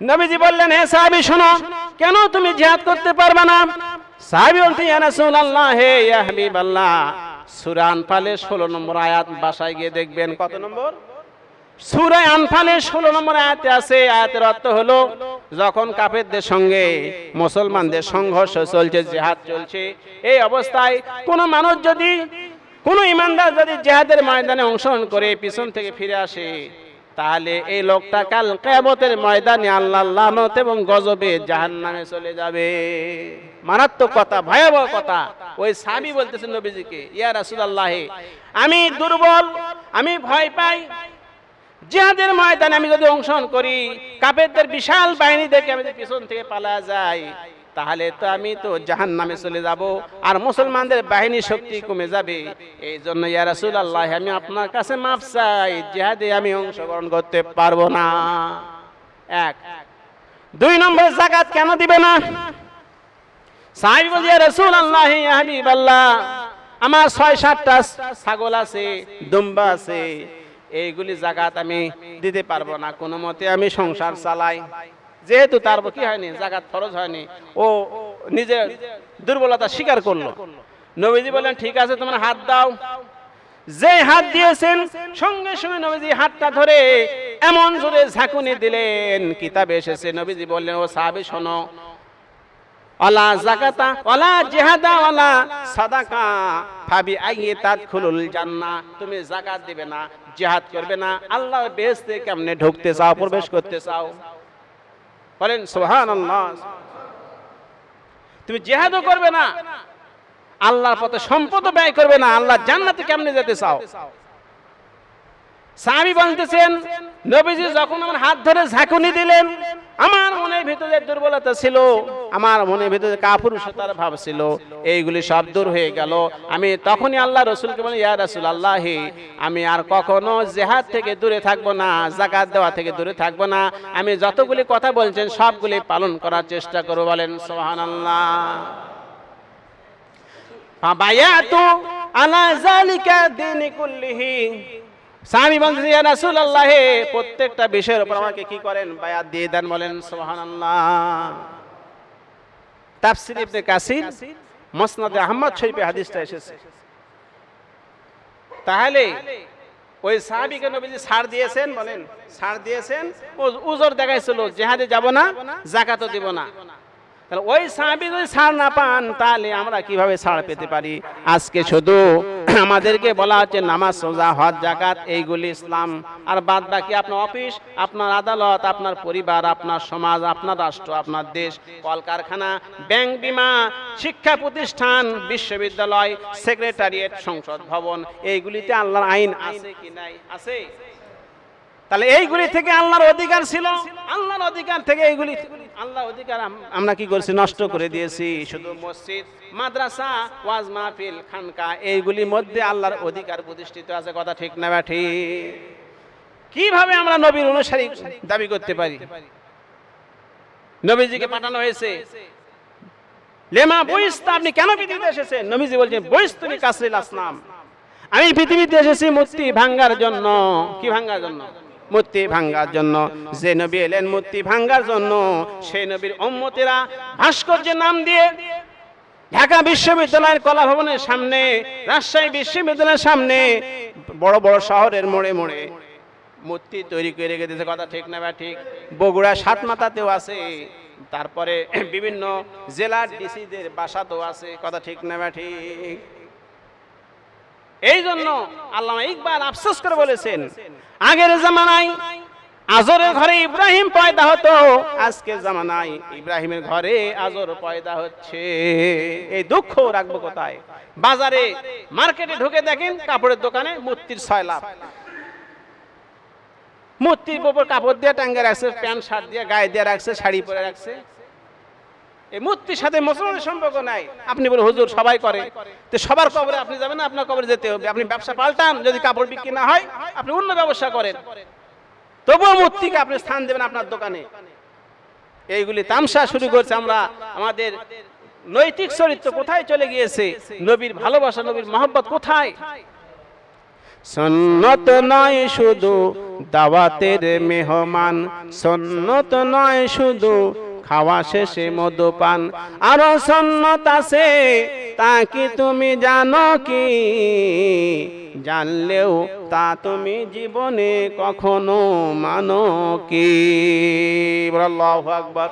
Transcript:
নবীজি বললেন, হে সাহাবি, শোনো, কেন তুমি জিহাদ করতে পারবে না? সাহাবি বলতে, ইয়া রাসূলুল্লাহ, হে ইয়া হাবিবাল্লাহ, সূরা আনফালে 16 নম্বর আয়াত বাসায় গিয়ে দেখবেন। কত নম্বর? সূরা আনফালে 16 নম্বর আয়াতে আছে, আয়াতের অর্থ হলো, যখন কাফেরদের সঙ্গে মুসলমানদের সংঘর্ষ চলছে, জিহাদ চলছে, এই অবস্থায় কোনো মানুষ যদি, কোনো ইমানদার যদি জিহাদের ময়দানে অংশগ্রহণ করে, পিছন থেকে ফিরে আসে তাহলে এই লোকটা কাল কেয়ামতের ময়দানে আল্লাহ এবং গজবে জাহান নামে চলে যাবে। মারাত্মক কথা, ভয়াবহ কথা। ওই স্বামী বলতেছেন নবীজিকে, ইয়া রাসূলুল্লাহ, আমি দুর্বল, আমি ভয় পাই। জিহাদের ময়দানে আমি যদি অংশগ্রহণ করি কাপেরদের বিশাল বাহিনী দেখে আমি পিছন থেকে পালা যাই তাহলে তো আমি তো জাহান নামে চলে যাব, আর মুসলমানদের বাহিনী শক্তি কমে যাবে। এই জন্য ইয়া রাসূলুল্লাহ, আমি আপনার কাছে মাপ চাই, জিহাদে আমি অংশগ্রহণ করতে পারব না। এক। দুই নম্বর, জাকাত কেন দিবে না? সাহাবী বলছে রাসূলুল্লাহ হাবিবাল্লাহ, আমার ছয় সাতটা ছাগল আছে, দুম্বা আছে, এইগুলি জাকাত আমি দিতে পারব না। কোনো মতে আমি সংসার চালাই। যেহেতু তার কি হয়নি, জাকাত ফরজ হয়নি, ও নিজের দুর্বলতা স্বীকার করল। নবীজি বললেন, ঠিক আছে, তোমার হাত দাও। যে হাত দিয়েছেন, সঙ্গে সঙ্গে নবীজি হাতটা ধরে এমন জোরে ঝাঁকুনি দিলেন, কিতাবে এসেছে, নবীজি বললেন, ও সাহাবী, শোনো। ওয়ালা জাকাতা ওয়ালা জিহাদা ওয়ালা সাদাকা, ফাবি আইয়ে তাদখুলুল জান্নাহ। তুমি জাকাত দিবে না, জিহাদ করবে না। আল্লাহর বেহেশতে কেমনে ঢুকতে চাও, প্রবেশ করতে চাও? বলেন সোহান তুমি জেহাদও করবে না। আল্লাহর পথে সম্পদ ব্যয় করবে না। আল্লাহ জান্নাতে কেমনে যেতে চাও? স্বামী বলতেছেন, নবীজি যখন আমার হাত ধরে ঝাঁকুনি দিলেন, আমার মনের ভিতরে দুর্বলতা ছিল আমার মনের ভিতরে কাপুরুষতার ভাব ছিল, এইগুলি সব দূর হয়ে গেল। আমি তখনই আল্লাহ রসুলকে বলি, ইয়া রাসূল আল্লাহি আমি আর কখনো জেহাদ থেকে দূরে থাকব না জাকাত দেওয়া থেকে দূরে থাকব না। আমি যতগুলি কথা বলছেন, সবগুলি পালন করার চেষ্টা করব। বলেন, সুবহানাল্লাহ। ফাবায়াতু আলা যালিকা দীনি কুল্লিহি। সাহাবী বলতেছে ইয়া প্রত্যেকটা বিষয়ের উপর আমাকে কি করেন? বায়াত দিয়ে দেন। বলেন, সুবহানাল্লাহ। তাফসীর ইবনে কাসির মসনাদ আহমদ শরীফে হাদিসটা এসেছে। তাহলে ওই সাহাবীকে নবীজি সার দিয়েছেন বলেন সার দিয়েছেন ও উজর দেখাইছিল জেহাদে যাব না যাকাতও দিব না। তাহলে ওই সাহাবি যদি সার না পান তাহলে আমরা কীভাবে সার পেতে পারি? আজকে শুধু আমাদেরকে বলা হচ্ছে নামাজ সোজা হজ জাকাত এইগুলি ইসলাম। আর বাদ বাকি আপনার অফিস, আপনার আদালত, আপনার পরিবার, আপনার সমাজ, আপনার রাষ্ট্র, আপনার দেশ, কলকারখানা, ব্যাংক বিমা, শিক্ষা প্রতিষ্ঠান, বিশ্ববিদ্যালয়, সেক্রেটারিয়েট, সংসদ ভবন, এইগুলিতে আল্লাহর আইন আছে কি নাই? আছে? তাহলে এইগুলি থেকে আল্লাহর অধিকার ছিল। আল্লাহর অধিকার থেকে এইগুলি আল্লাহর অধিকার আমরা কি করছি? নষ্ট করে দিয়েছি। শুধু মসজিদ, মাদ্রাসা, ওয়াজ মাহফিল খানকা এইগুলির মধ্যে আল্লাহর অধিকার প্রতিষ্ঠিত আছে। কথা ঠিক না বা ঠিক? কীভাবে আমরা নবীর অনুসারী দাবি করতে পারি? নবীজিকে পাঠানো হয়েছে। লেমা বইস্তা, আপনি কেন পৃথিবীতে এসেছেন? নবীজি বলছেন, বইস্তুনি কাসরিল আসনাম। আমি পৃথিবীতে এসেছি মূর্তি ভাঙ্গার জন্য। কি ভাঙ্গার জন্য? মূর্তি ভাঙ্গার জন্য। যে নবী এলেন মূর্তি ভাঙ্গার জন্য, সেই নবীর উম্মতেরা ভাস্কর্যের নাম দিয়ে ঢাকা বিশ্ববিদ্যালয়ের কলা ভবনের সামনে, রাজশাহী বিশ্ববিদ্যালয়ের সামনে, বড় বড় শহরের মোড়ে মোড়ে মূর্তি তৈরি করে রেখে দিয়েছে। কথা ঠিক না ঠিক। বগুড়া সাত মাথাতেও আছে। তারপরে বিভিন্ন জেলার ডিসিদের বাসাতেও আছে। কথা ঠিক না ঠিক। এই জন্য আল্লাহ ইকবাল আফসোস করে বলেছেন, আগের জামানায় আজরের ঘরে ইব্রাহিম পয়দা হতো, আজকে জামানায় ইব্রাহিমের ঘরে আজর পয়দা হচ্ছে। এই দুঃখ রাখব কোথায়? বাজারে, মার্কেটে ঢুকে দেখেন কাপড়ের দোকানে মূর্তির ছয় লাভ মূর্তির উপর কাপড় দিয়ে টাঙ্গে রাখছে, প্যান্ট শার্ট দিয়ে, গায়ে দিয়ে রাখছে, শাড়ি পরে রাখছে। এই মূর্তির সাথে মুসলমানের সম্পর্ক নাই। আপনি বলে হুজুর, সবাই করে। তো সবার কবরে আপনি যাবেন না, আপনার কবরে যেতে হবে। আপনি ব্যবসা পাল্টান, যদি কাপড় বিক্রি না হয়, আপনি অন্য ব্যবসা করেন। তবুও মূর্তিকে আপনি স্থান দেবেন আপনার দোকানে। এইগুলি তামসা শুরু করছে আমরা, আমাদের নৈতিক চরিত্র কোথায় চলে গিয়েছে? নবীর ভালোবাসা, নবীর মহব্বত কোথায়? সন্নত নয় শুধু দাওয়াতের মেহমান সন্নত নয় শুধু খাওয়া শেষে মধুপান আরও সন্নত আছে, তা কি তুমি জানো কি? জানলেও তা তুমি জীবনে কখনো মানো কি? আল্লাহু আকবার।